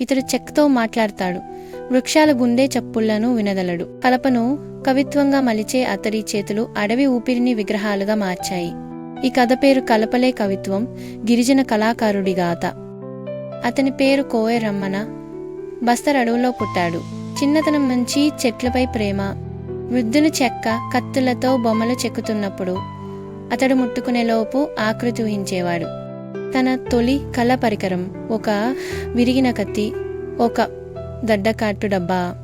ఇతడు చెక్కతో మాట్లాడతాడు. వృక్షాల గుండె చప్పుళ్ళను వినదలడు. కలపను కవిత్వంగా మలిచే అతడి చేతులు అడవి ఊపిరిని విగ్రహాలుగా మార్చాయి. ఈ కథ పేరు కలపలే కవిత్వం గిరిజన కళాకారుడి గాథ. అతని పేరు కోయ రమ్మన బస్తర్ అడవులో పుట్టాడు. చిన్నతనం నుంచి చెట్లపై ప్రేమ. వృద్ధుని చెక్క కత్తులతో బొమ్మలు చెక్కుతున్నప్పుడు అతడు ముట్టుకునేలోపు ఆకృతి ఊహించేవాడు. తన తొలి కళ పరికరం ఒక విరిగిన కత్తి ఒక దడ్డకాట్టు డబ్బా.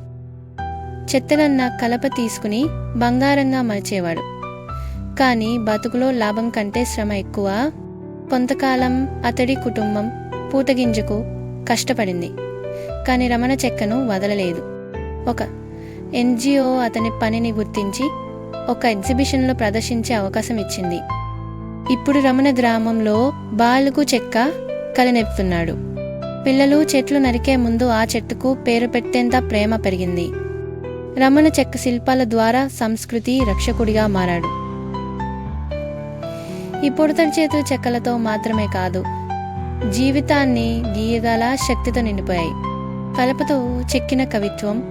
చెత్తనన్న కలప తీసుకుని బంగారంగా మలిచేవాడు. కానీ బతుకులో లాభం కంటే శ్రమ ఎక్కువ. కొంతకాలం అతడి కుటుంబం పూతగింజకు కష్టపడింది. కానీ రమణ చెక్కను వదలలేదు. ఒక ఎన్జిఓ అతని పనిని గుర్తించి ఒక ఎగ్జిబిషన్లో ప్రదర్శించే అవకాశం ఇచ్చింది. ఇప్పుడు రమణ గ్రామంలో బాలుకు చెక్క కలనెప్పుతున్నాడు పిల్లలు చెట్లు నరికే ముందు ఆ చెట్టుకు పేరు పెట్టేంత ప్రేమ పెరిగింది. రమణ చెక్క శిల్పాల ద్వారా సంస్కృతి రక్షకుడిగా మారాడు. ఈ పొడతడి చేతుల చెక్కలతో మాత్రమే కాదు జీవితాన్ని గీయగల శక్తితో నిండిపోయాయి. కలపతో చెక్కిన కవిత్వం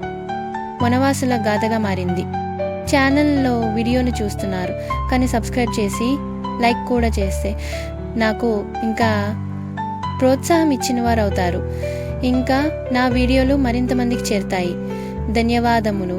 వనవాసుల గాథగా మారింది. ఛానల్లో వీడియోని చూస్తున్నారు. కానీ సబ్స్క్రైబ్ చేసి లైక్ కూడా చేస్తే నాకు ఇంకా ప్రోత్సాహం ఇచ్చిన వారు అవుతారు ఇంకా నా వీడియోలు మరింత మందికి చేరుతాయి. ధన్యవాదములు.